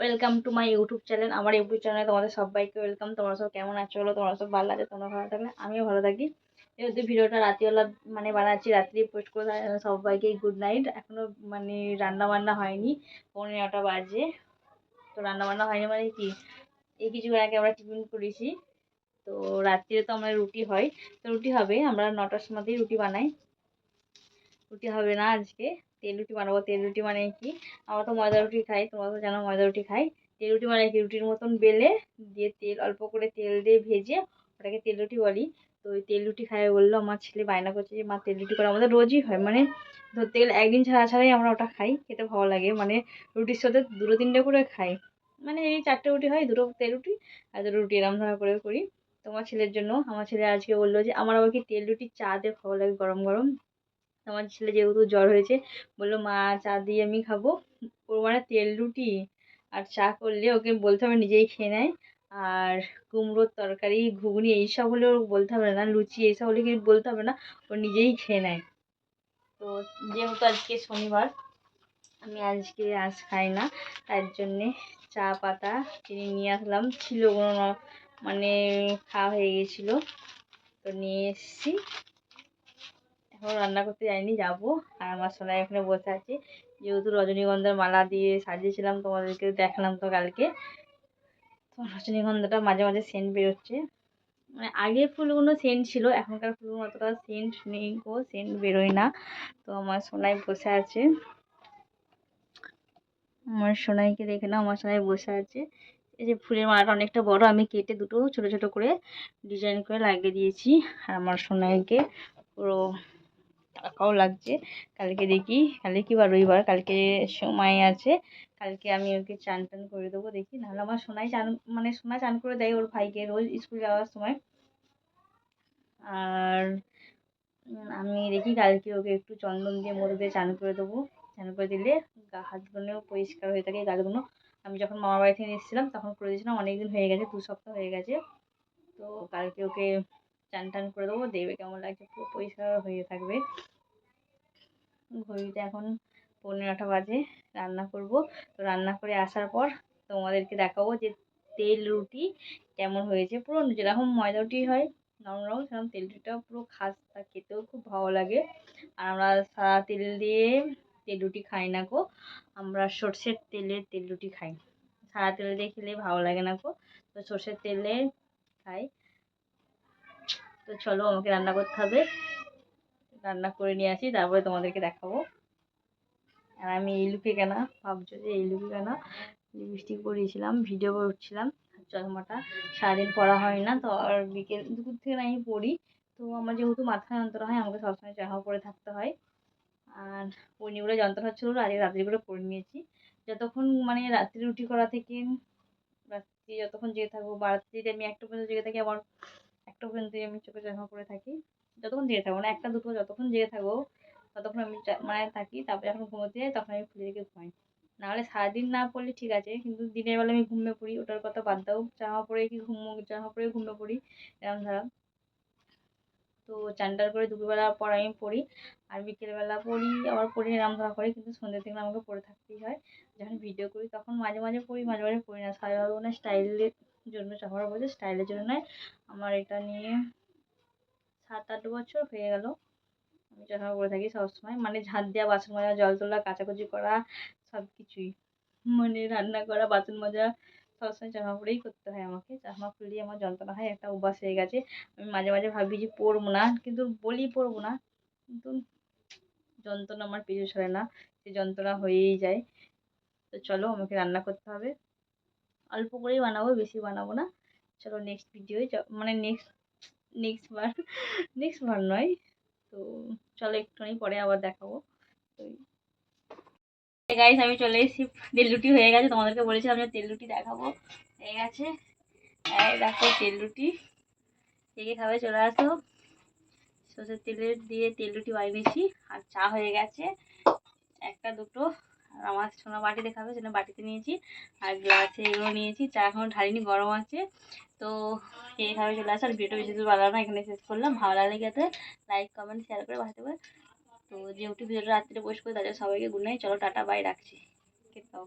Welcome to my YouTube channel আমার YouTube চ্যানেলে তোমাদের সবাইকে ওয়েলকাম তোমরা সব কেমন আছো বলো? তোমরা সব ভালো আছে? তোমরা ভালো থাকলে আমিও ভালো থাকি। যেহেতু ভিডিওটা রাত্রিবেলা মানে বানাচ্ছি, রাত্রি পোস্ট করে সবাইকে গুড নাইট এখনও মানে রান্না বান্না হয়নি পনেরো নটা বাজে। তো রান্না বান্না হয়নি মানে কি? এই কিছুক্ষণ আগে আমরা টিফিন করেছি। তো রাত্রিরে তো আমরা রুটি হয়। তো রুটি হবে, আমরা নটার সময়তেই রুটি বানাই। রুটি হবে না আজকে। তেল রুটি বানাবো তেল রুটি মানে কি? আমরা তো ময়দা রুটি খাই, তোমরা তো জানো ময়দা রুটি খাই। তেল রুটি মানে কি? রুটির মতন বেলে দিয়ে তেল, অল্প করে তেল দিয়ে ভেজে ওটাকে তেল রুটি বলি। তো ওই তেল রুটি খাই বলল, আমার ছেলে বায়না করছে যে, মা তেল রুটি করে আমাদের রোজই হয়। মানে ধরতে গেলে একদিন ছাড়া ছাড়াই আমরা ওটা খাই, খেতে ভালো লাগে। মানে রুটির সাথে দুটো তিনটে করে খাই। মানে এই চারটে রুটি হয়, দুটো তেল রুটি আর দুটো রুটি এরম ধরা করে করি। তোমার ছেলের জন্য, আমার ছেলে আজকে বলল যে, আমার আবার কি তেল রুটি চা দিয়ে ভালো লাগে গরম গরম? আমার ছেলে যেহেতু জ্বর হয়েছে, বলল, মা, চা দিয়ে আমি খাব। ওর মানে তেল রুটি আর চা করলে ওকে বলতে হবে নিজেই খেয়ে নেয়। আর কুমড়োর তরকারি, ঘুগনি এইসব হলে ওর বলতে হবে না, লুচি এইসব হলে কি বলতে হবে না ও নিজেই খেয়ে নেয়। তো যেহেতু আজকে শনিবার, আমি আজকে আজ খাই না, তার জন্যে চা পাতা চিনি নিয়ে আসলাম। ছিল কোনো মানে খাওয়া হয়ে গেছিল, তো নিয়ে এসেছি। এখন রান্না করতে যাইনি, যাব। আর আমার সোনা এখানে বসে আছে। যেহেতু রজনীগন্ধার মালা দিয়ে সাজিয়েছিলাম, তোমাদেরকে দেখালাম তো কালকে। তো রজনীগন্ধাটা মাঝে মাঝে সেন্ট বেরোচ্ছে। মানে আগের ফুলগুলো সেন্ট ছিল, এখনকার ফুলগুলো অতটা সেন্ট নেই গো সেন্ট বেরোয় না। তো আমার সোনাই বসে আছে। আমার সোনাইকে দেখে না আমার সোনাই বসে আছে। এই যে ফুলের মালাটা অনেকটা বড়, আমি কেটে দুটো ছোট ছোট করে ডিজাইন করে লাগিয়ে দিয়েছি। আর আমার সোনাইকে পুরো টাকাও লাগছে। কালকে দেখি, কালকে কি বার রবিবার, কালকে সময় আছে। কালকে আমি ওকে চান টান করে দেবো, দেখি। নাহলে আমার সোনাই চান মানে সোনা চান করে দেয় ওর ভাইকে রোজ স্কুল যাওয়ার সময়। আর আমি দেখি কালকে ওকে একটু চন্দন দিয়ে মধু দিয়ে চান করে দেবো। চান করে দিলে গা হাতগুলোও পরিষ্কার হয়ে থাকে, গালগুলো। আমি যখন মামার বাড়ি থেকে এসেছিলাম, তখন করে দিয়েছিলাম অনেক দিন হয়ে গেছে, দু সপ্তাহ হয়ে গেছে। তো কালকে ওকে চান টান করে দেবো, দেখবে কেমন লাগছে, পুরো পরিষ্কার হয়ে থাকবে। ঘড়িতে এখন পৌনে নটা বাজে, রান্না করব। তো রান্না করে আসার পর তোমাদেরকে দেখাবো যে তেল রুটি কেমন হয়েছে। পুরো যেরকম ময়দা রুটি হয়, নরম নরম, সেরকম তেল রুটিটাও পুরো খাস্তা, খেতেও খুব ভালো লাগে। আর আমরা সাদা তেল দিয়ে তেল রুটি খাই না গো, আমরা সর্ষের তেলে তেল রুটি খাই। সাদা তেল দিয়ে খেলে ভালো লাগে না গো, তো সর্ষের তেলে খাই। তো চলো আমাকে রান্না করতে হবে। রান্না করে নিয়ে আসি, তারপরে তোমাদেরকে দেখাবো। আর আমি এই লুকে কেনা, ভাবছ যে এই লুকে কেনা? লিপস্টিক পরিয়েছিলাম ভিডিও করছিলাম চশমাটা সারাদিন পরা হয় না তো, আর বিকেল, দুপুর থেকে আমি পড়ি। তো আমার যেহেতু মাথা যন্ত্রণা হয়, আমাকে সবসময় চশমা পরে থাকতে হয়। আর পড়িগুলো যন্ত্রণা হচ্ছিল, আজকে রাত্রি করে পরে নিয়েছি। যতক্ষণ মানে রাত্রি রুটি করা থেকে, রাত্রি যতক্ষণ জেগে থাকব, বা রাত্রিতে আমি একটা পর্যন্ত জেগে থাকি আমার একটা পর্যন্ত আমি চোখে চশমা পরে থাকি। যতক্ষণ জেগে থাকব না, একটা, দুটো যতক্ষণ জেগে থাকব, ততক্ষণ আমি মানে থাকি, তারপরে যখন ঘুমোতে যাই, তখন আমি খুলে রেখে ঘুমাই। নাহলে সারাদিন না পড়লে ঠিক আছে, কিন্তু দিনের বেলা আমি ঘুমিয়ে পড়ি, ওটার কথা বাদ দাও। জামা পরে কি ঘুম, জামা পরে ঘুমিয়ে পড়ি এরকম ধরা। তো চান টান করে দুপুরবেলা পর আমি পড়ি, আর বিকেলবেলা পড়ি, আবার পড়ি এরম ধরা করে, কিন্তু সন্ধ্যের থেকে আমাকে পড়ে থাকতেই হয়। যখন ভিডিও করি তখন মাঝে মাঝে পড়ি, মাঝে মাঝে পড়ি না। সারা না স্টাইলের জন্য চাপড়া বলছে স্টাইলের জন্য নয়, আমার এটা নিয়ে সাত আট বছর হয়ে গেল। আমি চশমা পরে থাকি সবসময়। মানে ঝাঁট দেওয়া, বাসন মাজা, জল তোলা, কাচাকুচি করা সব কিছুই মানে রান্না করা, বাসন মাজা, সবসময় চশমা পরেই করতে হয় আমাকে। চশমা খুললেই আমার যন্ত্রণা হয়, একটা অভ্যাস হয়ে গেছে। আমি মাঝে মাঝে ভাবি যে পরবো না, কিন্তু বলি পরবো না। কিন্তু যন্ত্রণা আমার পিছু সরে না, সে যন্ত্রণা হয়েই যায়। তো চলো, আমাকে রান্না করতে হবে। অল্প করেই বানাবো, বেশি বানাবো না। চলো নেক্সট ভিডিওয় মানে নেক্সট নেক্সট বার নেক্সট বার নয়। তো চলো একটুখানি পরে আবার দেখাবো। তো গাইস আমি চলে এসেছি। তেল রুটি হয়ে গেছে, তোমাদেরকে বলেছিলাম যে তেল রুটি দেখাবো। হয়ে গেছে। এই তেল রুটি। কে খাবে চলে আসো। সর্ষের তেলের দিয়ে তেল রুটি বানিয়েছি। আর চা হয়ে গেছে। একটা, দুটো। আর আমার সোনা বাটিতে খাবে সেটা বাটিতে নিয়েছি। আর গ্লাসে এগুলো নিয়েছি, চা এখন ঢালিনি, গরম আছে। তো এইভাবে চলে আসার আর ভিডিওটা বেশি দূর বাড়ানো এখানে শেষ করলাম। ভালো লাগলে গেছে লাইক কমেন্ট শেয়ার করে পাঠাতে দেবে তো যেহেতু ভিডিওটা রাত্রিতে পোস্ট করে তাদের সবাইকে গুড নাইট চলো, টাটা বাই রাখছি। দাও